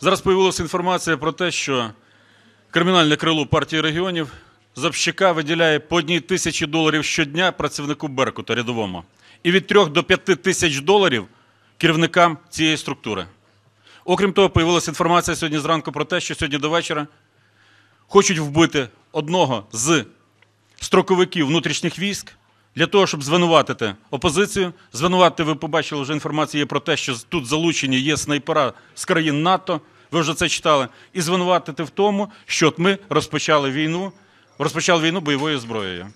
Зараз появилася інформація про те, що кримінальне крило партії регіонів з общака виділяє по одній тисячі доларів щодня працівнику Беркута рядовому. І від 3 до 5 тисяч доларів керівникам цієї структури. Окрім того, появилася інформація сьогодні зранку про те, що сьогодні до вечора хочуть вбити одного з строковиків внутрішніх військ для того, щоб звинуватити опозицію. Звинуватити, ви побачили вже інформацію про те, що тут залучені є снайпера з країн НАТО. Ви вже це читали. І звинуватити в тому, що от ми розпочали війну, розпочали війну бойовою зброєю.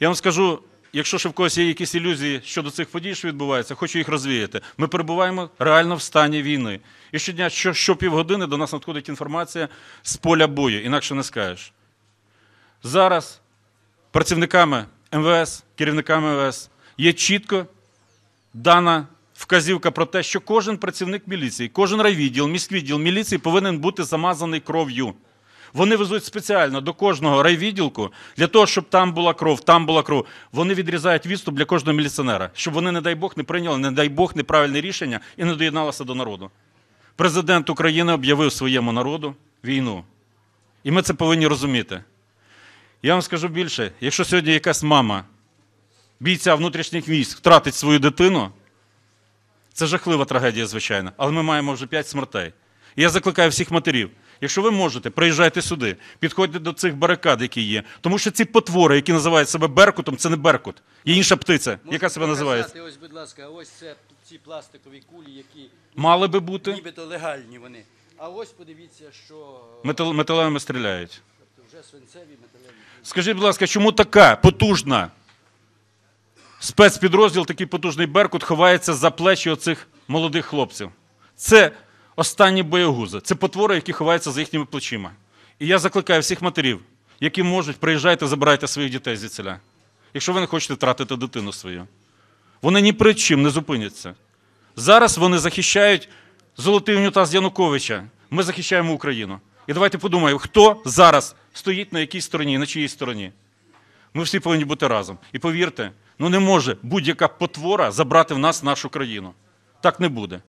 Я вам скажу, якщо ще в когось є якісь ілюзії щодо цих подій, що відбуваються, хочу їх розвіяти. Ми перебуваємо реально в стані війни. І щодня, що, що півгодини до нас надходить інформація з поля бою, інакше не скажеш. Зараз працівниками МВС, керівниками МВС є чітко дана вказівка про те, що кожен працівник міліції, кожен райвідділ, міськвідділ міліції повинен бути замазаний кров'ю. Вони везуть спеціально до кожного райвідділку для того, щоб там була кров, там була кров. Вони відрізають відступ для кожного міліціонера, щоб вони, не дай Бог, не прийняли, не дай Бог, неправильне рішення і не доєдналися до народу. Президент України об'явив своєму народу війну. І ми це повинні розуміти. Я вам скажу більше: якщо сьогодні якась мама бійця внутрішніх військ втратить свою дитину, це жахлива трагедія, звичайно, але ми маємо вже п'ять смертей. І я закликаю всіх матерів. Якщо ви можете, приїжджайте сюди, підходьте до цих барикад, які є. Тому що ці потвори, які називають себе Беркутом, це не Беркут. Є інша птиця, яка себе називає. Ось, будь ласка, ось це ці пластикові кулі, які Мали би бути. нібито легальні вони. А ось подивіться, що Метал, металевими стріляють. Скажіть, будь ласка, чому така потужна спецпідрозділ, такий потужний Беркут, ховається за плечі оцих молодих хлопців? Це останні боєгузи, це потвори, які ховаються за їхніми плечима. І я закликаю всіх матерів, які можуть, приїжджайте, забирайте своїх дітей звідсіля. Якщо ви не хочете втратити дитину свою. Вони ні при чим не зупиняться. Зараз вони захищають золотий унітаз Януковича. Ми захищаємо Україну. І давайте подумаємо, хто зараз стоїть на якій стороні, на чиїй стороні. Ми всі повинні бути разом. І повірте, ну не може будь-яка потвора забрати в нас нашу країну. Так не буде.